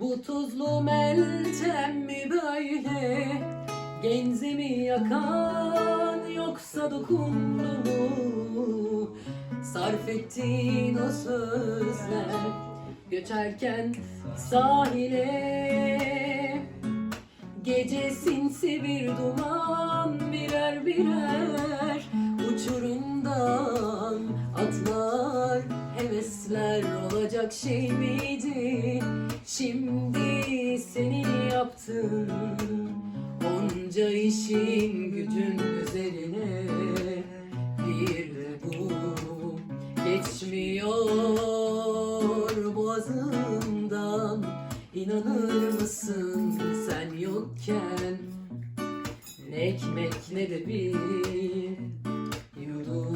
Bu tuzlu meltem mi böyle? Genzimi yakan yoksa dokundu mu? Sarf ettiğin o sözler Göçerken sahile. Gece sinsi bir duman birer birer hevesler olacak şey miydi? Şimdi senin yaptığın onca işin gücün üzerine bir de bu geçmiyor boğazımdan İnanır mısın sen yokken? Ne ekmek ne de bir yudum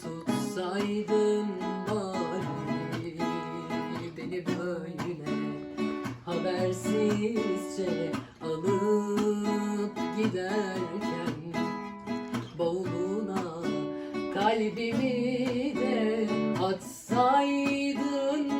tutsaydın bari. Beni böyle habersizce alıp giderken Bavuluna kalbimi de atsaydın